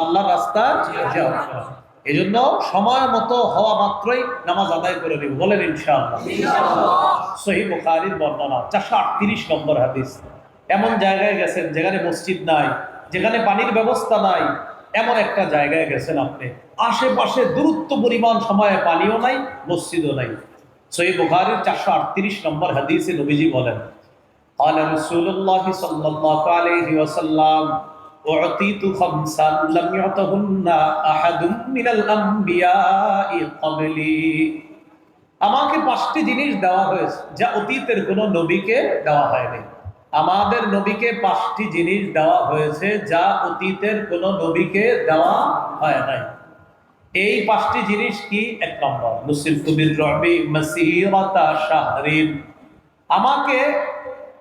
আল্লাহ রাস্তা এই জন্য সময় মতো হওয়া মাত্রই নামাজ আদায় করে দিব বলেন ইনশাআল্লাহ সহি বুখারীর বর্ণনা চারশো আটত্রিশ নম্বর হাদিস এমন জায়গায় গেছেন যেখানে মসজিদ নাই যেখানে পানির ব্যবস্থা নাই এমন একটা জায়গায় গেছেন আপনি আশেপাশে দূরত্ব পরিমাণ সময়ে পানিও নাই মসজিদও নাই সহি বুখারীর চারশো আটত্রিশ নম্বর হাদিসে নবীজি বলেন قال رسول الله صلى الله عليه وسلم أعطيت خمسا لم يعطهن أحد من الأنبياء قبلي আমাকে পাঁচটি জিনিস দেওয়া হয়েছে যা অতীতের কোন নবীকে দেওয়া হয়নি আমাদের নবীকে পাঁচটি জিনিস দেওয়া হয়েছে যা অতীতের কোন নবীকে দেওয়া হয় নাই এই পাঁচটি জিনিস কি এক নম্বর মুসিল কবির রবি মাসিরাতা শাহরিন আমাকে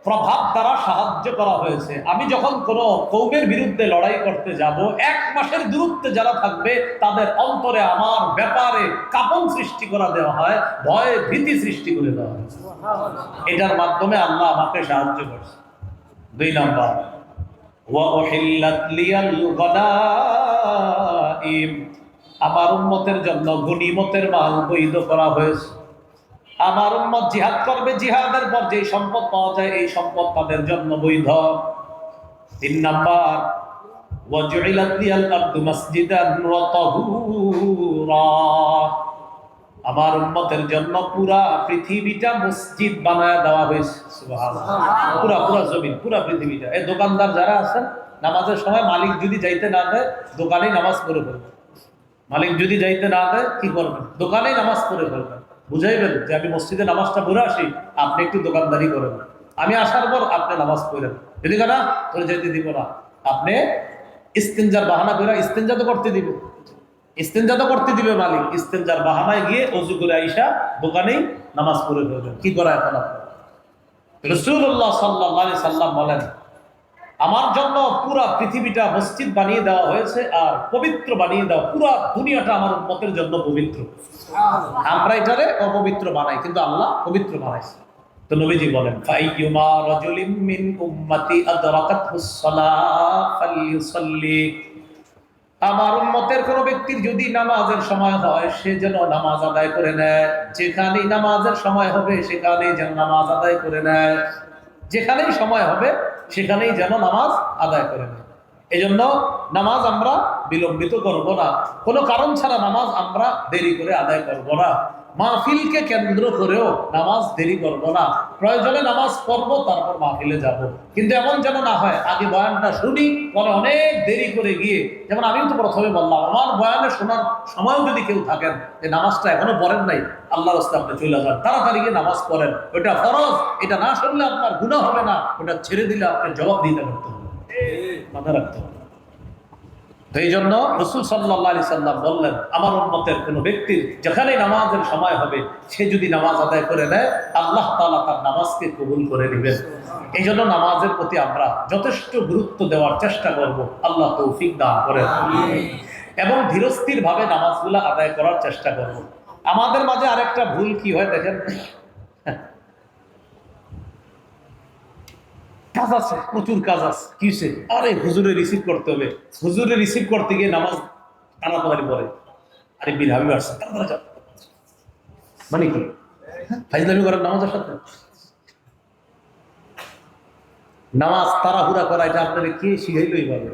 প্রভাব দ্বারা সাহায্য করা হয়েছে। আমি যখন কোনো কৌমের বিরুদ্ধে লড়াই করতে যাব, এক মাসের দূরত্বে যারা থাকবে, তাদের অন্তরে আমার ব্যাপারে কাপন সৃষ্টি করা দেওয়া হয়, ভয় ভীতি সৃষ্টি করে দেওয়া হয়েছে এটার মাধ্যমে আল্লাহ আমাকে সাহায্য করছে। দুই নম্বর আমার উন্মতের জন্য গুণিমতের মাল বৈধ করা হয়েছে। আমার উম্মত জিহাদ করবে জিহাদের পর যে সম্পদ পাওয়া যায় এই সম্পদ তাদের জন্য বৈধ। তিন নাম্বার আমার উম্মতের জন্য পুরা পৃথিবীটা মসজিদ বানায় দেওয়া হয়েছে পুরা পুরা জমিন পুরা পৃথিবীটা। এই দোকানদার যারা আছেন নামাজের সময় মালিক যদি যাইতে না দেয় দোকানেই নামাজ পড়ে ফেলবেন মালিক যদি যাইতে না দেয় কি করবেন দোকানেই নামাজ পড়ে ফেলবেন বুঝাইবেন যে আমি মসজিদে নামাজটা পড়ে আসি, আপনি একটু দোকানদারি করেন। আমি আসার পর আপনি নামাজ পড়েন। যদি না তোরে যেতে দিব না। আপনি ইস্তেঞ্জার বাহানা করে, ইস্তেঞ্জা তো করতে দিব ইস্তেঞ্জা তো করতে দিবে মালিক। ইস্তেঞ্জার বাহানায় গিয়ে অজু করে আইসা দোকানেই নামাজ পড়ে ফেলবেন। কি করা এখন আপনার রসুল্লাহ সাল্লাহ সাল্লাম বলেন আমার জন্য পুরা পৃথিবীটা মসজিদ বানিয়ে দেওয়া হয়েছে আর পবিত্র বানিয়ে দেওয়া পুরা দুনিয়াটা আমার উম্মতের জন্য পবিত্র। আমরা এটারে অপবিত্র বানাই কিন্তু আল্লাহ পবিত্র বানাইছে। তো নবীজি বলেন ফাইয়ুমা রাজুলিম মিন উম্মতি আদরাকাতহুস সালাহ ফালইউসাল্লি। আমার উম্মতের কোন ব্যক্তির যদি নামাজের সময় হয় সে যেন নামাজ আদায় করে নেয়। যেখানেই নামাজের সময় হবে সেখানেই যেন নামাজ আদায় করে নেয়। যেখানেই সময় হবে সেখানেই যেন নামাজ আদায় করে নেয়। এই জন্য নামাজ আমরা বিলম্বিত করব না। কোনো কারণ ছাড়া নামাজ আমরা দেরি করে আদায় করব না। মাহফিলকে কেন্দ্র করেও নামাজ দেরি করব না। প্রয়োজনে নামাজ পড়ব, তারপর মাহফিলে যাব। কিন্তু এমন যেন না হয়, আগে বয়ানটা শুনি, পরে অনেক দেরি করে গিয়ে, যেমন আমি তো প্রথমে বললাম, আমার বয়ানে শোনার সময়ও যদি কেউ থাকেন, যে নামাজটা এখনও পড়েন নাই আল্লাহ রাস্তা আপনি চলে যান। তাড়াতাড়ি গিয়ে নামাজ পড়েন। ওইটা ফরজ। এটা না শুনলে আপনার গুণা হবে না। ওটা ছেড়ে দিলে আপনার জবাব দিতে করতে হবে। মাথায় রাখতে হবে। তো এই জন্য রসুল সাল্লাহ আলি সাল্লাম বললেন আমার উন্মতের কোনো ব্যক্তির যেখানেই নামাজের সময় হবে সে যদি নামাজ আদায় করে নেয় আল্লাহ তালা তার নামাজকে কবুল করে নেবেন। এই জন্য নামাজের প্রতি আমরা যথেষ্ট গুরুত্ব দেওয়ার চেষ্টা করব। আল্লাহ তৌফিক দান করেন। এবং ধীরস্থির ভাবে নামাজগুলো আদায় করার চেষ্টা করব। আমাদের মাঝে আরেকটা ভুল কি হয় দেখেন? কাজ আছে, প্রচুর কাজ আছে। কিসে আরে, হুজুরে রিসিভ করতে হবে। হুজুরে রিসিভ করতে গিয়ে নামাজ তাড়াতাড়ি পড়ে আরে বিধাবি আসছে, তাড়াতাড়ি মানে কি ফাইজলামি করার নামাজের সাথে নামাজ তাড়াহুড়া করা, এটা আপনাকে কে শিখাইলো এইভাবে?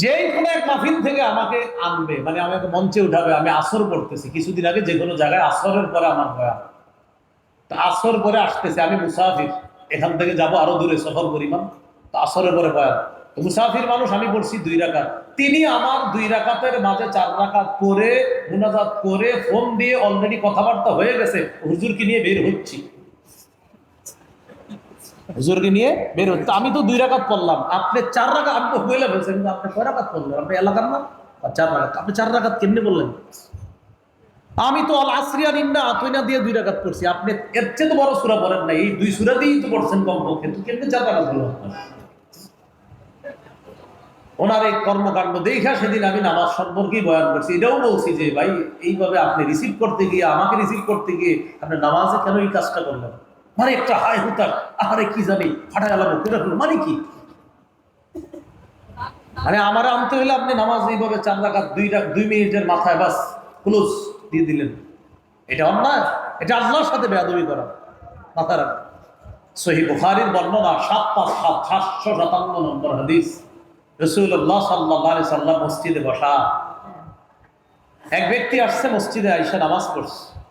যেই কোনো এক মাহফিল থেকে আমাকে আনবে মানে আমাকে মঞ্চে উঠাবে, আমি আসর পড়তেছি কিছুদিন আগে যে কোনো জায়গায় আসরের পরে আমার বয়ান তো আসর পরে আসতেছে, আমি মুসাফির। এখান থেকে যাব আরও দূরে, সফর পরিমাণ তো আসরের পরে বয়ান তো মুসাফির মানুষ আমি পড়ছি দুই রাকাত। তিনি আমার দুই রাকাতের মাঝে চার রাকাত করে মুনাজাত করে, ফোন দিয়ে অলরেডি কথাবার্তা হয়ে গেছে। হুজুরকে নিয়ে বের হচ্ছি। হুজুরকে নিয়ে বের হচ্ছে। আমি তো দুই রাকাত পড়লাম। আপনি চার আমি তো বইলে ফেলছেন কিন্তু আপনি কয় রাকাত পড়লেন? আপনি এলাকার না? চার রাকাত। আপনি চার রাকাত কেমনে বললেন আমি তো আল আসরিয়া নিন্না আতইনা দিয়ে দুই রাকাত পড়ছি। আপনি এর চেয়ে তো বড় সূরা পড়েন না এই দুই সূরা দিয়েই তো পড়ছেন কমপক্ষে। তো কেমনে চার রাকাত হলো ওনার এই কর্মকাণ্ড দেখা সেদিন আমি নামাজ সম্পর্কেই বয়ান করছি। এটাও বলছি যে, ভাই, এইভাবে আপনি রিসিভ করতে গিয়ে, আমাকে রিসিভ করতে গিয়ে আপনি নামাজে কেন এই কাজটা করলেন? মানে একটা হাই হুতার আরে কি জানি ফাটা গেলাম ফেলল মানে কি? মানে আমার আনতে হলে আপনি নামাজ এইভাবে চার রাখাত দুই রাখ দুই মিনিটের মাথায় বাস ক্লোজ দিয়ে দিলেন। এটা অন্যায়, এটা আল্লাহর সাথে বেয়াদবি করা। মাথা রাখ। সহি বুখারির বর্ণনা, সাত পাঁচ সাত, সাতশো সাতান্ন নম্বর হাদিস। রসুল্লাহ সাল্লাহ সাল্লাম মসজিদে বসা। এক ব্যক্তি আসছে মসজিদে, আইসা নামাজ পড়ছে।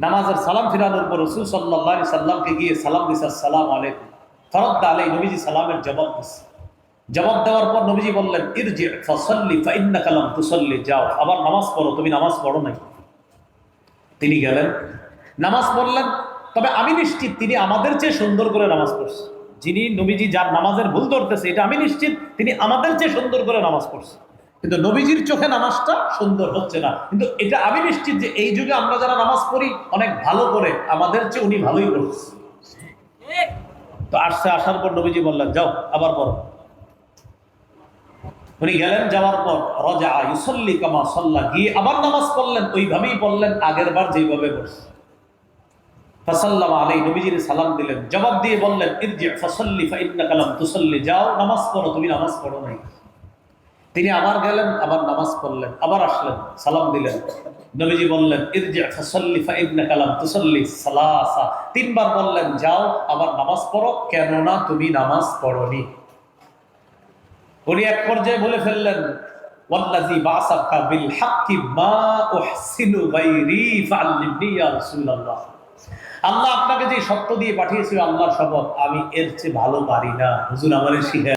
নামাজের সালাম ফিরানোর পর রসুল সাল্লাহ সাল্লামকে গিয়ে সালাম দিছে সালাম আলাইকুম। ফরদ আলাই নবীজি সালামের জবাব দিচ্ছে জবাব দেওয়ার পর নবীজি বললেন, ইরজি, ফসল্লি ফাইন্না কালাম তুসল্লি, যাও, আবার নামাজ পড়ো, তুমি নামাজ পড়ো নাই। তিনি গেলেন। নামাজ পড়লেন, তবে আমি নিশ্চিত তিনি আমাদের চেয়ে সুন্দর করে নামাজ পড়ছে। যিনি নবীজি যার নামাজের ভুল ধরতেছে, এটা আমি নিশ্চিত, তিনি আমাদের চেয়ে সুন্দর করে নামাজ পড়ছে। কিন্তু নবীজির চোখে নামাজটা সুন্দর হচ্ছে না। কিন্তু এটা আমি নিশ্চিত যে এই যুগে আমরা যারা নামাজ পড়ি, অনেক ভালো করে আমাদের চেয়ে উনি ভালোই করছে তো আসছে, আসার পর নবীজি বললেন, যাও, আবার পড়ো। উনি গেলেন, যাওয়ার পর রজা ইউসল্লি কামা সল্লা, গিয়ে আবার নামাজ পড়লেন, ওইভাবেই পড়লেন, আগের বার যেইভাবে নবীজির সালাম দিলেন, জবাব দিয়ে বললেন যাও, নামাজ পড়ো, তুমি নামাজ পড়ো নাই। তিনি আবার গেলেন, আবার নামাজ পড়লেন, আবার আসলেন, সালাম দিলেন। নবীজি বললেন তিনবার বললেন, যাও, আবার নামাজ পড়ো, কেননা তুমি নামাজ পড়নি। উনি এক পর্যায়ে বলে ফেললেন আল্লাহ আপনাকে যে সত্য দিয়ে পাঠিয়েছিল আল্লাহর শপথ, আমি এর চেয়ে ভালো পারি না। হুজুর আমারে শিখে